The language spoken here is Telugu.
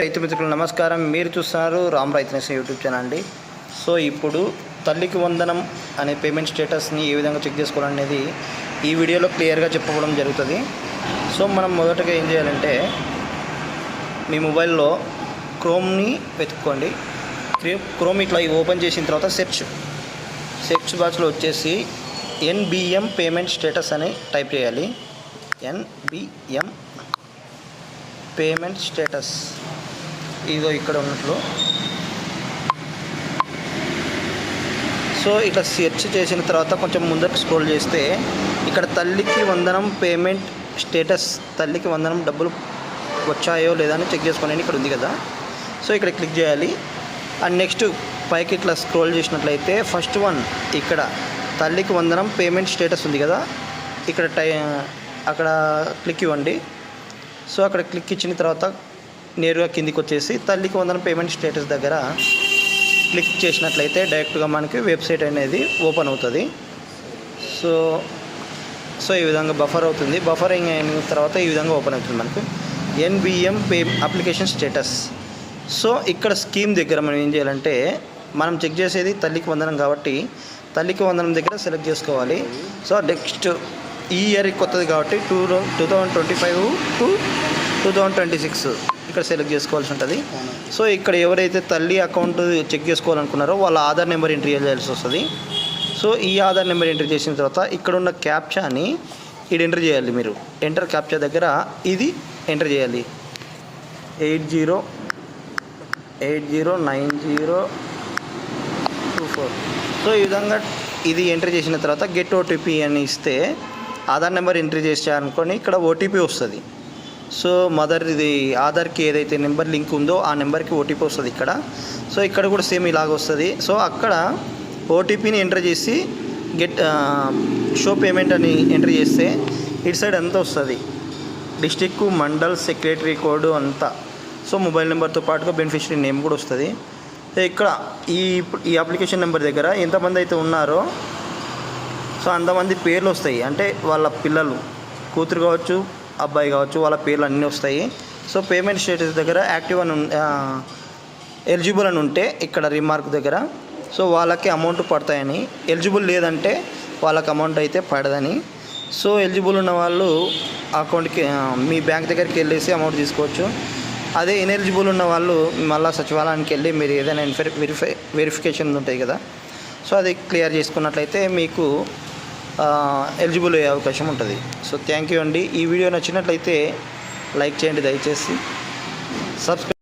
రైతు మిత్రులు నమస్కారం. మీరు చూస్తున్నారు రామ్ రైతు యూట్యూబ్ ఛానల్ అండి. సో ఇప్పుడు తల్లికి వందనం అనే పేమెంట్ స్టేటస్ని ఏ విధంగా చెక్ చేసుకోవాలనేది ఈ వీడియోలో క్లియర్గా చెప్పడం జరుగుతుంది. సో మనం మొదటగా ఏం చేయాలంటే మీ మొబైల్లో క్రోమ్ని వెతుక్కోండి. క్రోమ్ ఇట్లా ఓపెన్ చేసిన తర్వాత సెర్చ్. సెర్చ్ బాక్స్లో వచ్చేసి ఎన్బిఎం పేమెంట్ స్టేటస్ అని టైప్ చేయాలి. NBM payment status. ఇదో ఇక్కడ ఉన్నట్లు. సో ఇట్లా సెర్చ్ చేసిన తర్వాత కొంచెం ముందరకు స్క్రోల్ చేస్తే ఇక్కడ తల్లికి వందనం పేమెంట్ స్టేటస్ తల్లికి వందనం డబ్బులు వచ్చాయో లేదా అని చెక్ చేసుకోండి ఇక్కడ ఉంది కదా. సో ఇక్కడ క్లిక్ చేయాలి. అండ్ నెక్స్ట్ పైకి ఇట్లా స్క్రోల్ చేసినట్లయితే ఫస్ట్ వన్ ఇక్కడ తల్లికి వందనం పేమెంట్ స్టేటస్ ఉంది కదా. ఇక్కడ టై అక్కడ క్లిక్ ఇవ్వండి. సో అక్కడ క్లిక్ ఇచ్చిన తర్వాత నేరుగా కిందికి వచ్చేసి తల్లికి వందనం పేమెంట్ స్టేటస్ దగ్గర క్లిక్ చేసినట్లయితే డైరెక్ట్గా మనకి వెబ్సైట్ అనేది ఓపెన్ అవుతుంది. సో సో ఈ విధంగా బఫర్ అవుతుంది. బఫరింగ్ అయిన తర్వాత ఈ విధంగా ఓపెన్ అవుతుంది మనకు. NBM pay application status so ఇక్కడ స్కీమ్ దగ్గర మనం ఏం చేయాలంటే మనం చెక్ చేసేది తల్లికి వందనం కాబట్టి తల్లికి వందనం దగ్గర సెలెక్ట్ చేసుకోవాలి. సో నెక్స్ట్ ఈ ఇయర్ కొత్తది కాబట్టి two two thousand twenty five to two thousand twenty six ఇక్కడ సెలెక్ట్ చేసుకోవాల్సి ఉంటుంది. సో ఇక్కడ ఎవరైతే తల్లి అకౌంట్ చెక్ చేసుకోవాలనుకున్నారో వాళ్ళ ఆధార్ నెంబర్ ఎంట్రీ చేయాల్సి వస్తుంది. సో ఈ ఆధార్ నెంబర్ ఎంటర్ చేసిన తర్వాత ఇక్కడ ఉన్న క్యాప్చాని ఇది ఎంటర్ చేయాలి మీరు. ఎంటర్ క్యాప్చా దగ్గర ఇది ఎంటర్ చేయాలి. Eight zero eight zero nine zero two four. So ఈ విధంగా ఇది ఎంటర్ చేసిన తర్వాత గెట్ ఓటీపీ అని ఇస్తే ఆధార్ నెంబర్ ఎంట్రీ చేసారనుకొని ఇక్కడ ఓటీపీ వస్తుంది. సో మదర్ ఇది ఆధార్కి ఏదైతే నెంబర్ లింక్ ఉందో ఆ నెంబర్కి ఓటీపీ వస్తుంది ఇక్కడ. సో ఇక్కడ కూడా సేమ్ ఇలాగ వస్తుంది. సో అక్కడ ఓటీపీని ఎంటర్ చేసి గెట్ షో పేమెంట్ అని ఎంటర్ చేస్తే ఇటు సైడ్ అంతా వస్తుంది. డిస్టిక్ మండల్ సెక్రటరీ కోడ్ అంతా. సో మొబైల్ నెంబర్తో పాటుగా బెనిఫిషరీ నేమ్ కూడా వస్తుంది. సో ఇక్కడ ఈ ఈ అప్లికేషన్ నెంబర్ దగ్గర ఎంతమంది అయితే ఉన్నారో సో అంతమంది పేర్లు వస్తాయి. అంటే వాళ్ళ పిల్లలు కూతురు కావచ్చు అబ్బాయి కావచ్చు వాళ్ళ పేర్లు అన్నీ వస్తాయి. సో పేమెంట్ స్టేటస్ దగ్గర యాక్టివ్ అని ఎలిజిబుల్ అని ఉంటే ఇక్కడ రిమార్క్ దగ్గర. సో వాళ్ళకి అమౌంట్ పడతాయని. ఎలిజిబుల్ లేదంటే వాళ్ళకి అమౌంట్ అయితే పడదని. సో ఎలిజిబుల్ ఉన్న వాళ్ళు అకౌంట్కి మీ బ్యాంక్ దగ్గరికి వెళ్ళేసి అమౌంట్ తీసుకోవచ్చు. అదే ఇన్ఎలిజిబుల్ ఉన్న వాళ్ళు మళ్ళీ సచివాలయానికి వెళ్ళి మీరు ఏదైనా ఇన్ఫె వెరిఫై వెరిఫికేషన్ ఉంటాయి కదా. సో అది క్లియర్ చేసుకున్నట్లయితే మీకు ఎలిజిబుల్ అయ్యే అవకాశం ఉంటుంది. సో థ్యాంక్ యూ అండి. ఈ వీడియో నచ్చినట్లయితే లైక్ చేయండి దయచేసి. సబ్స్క్రైబ్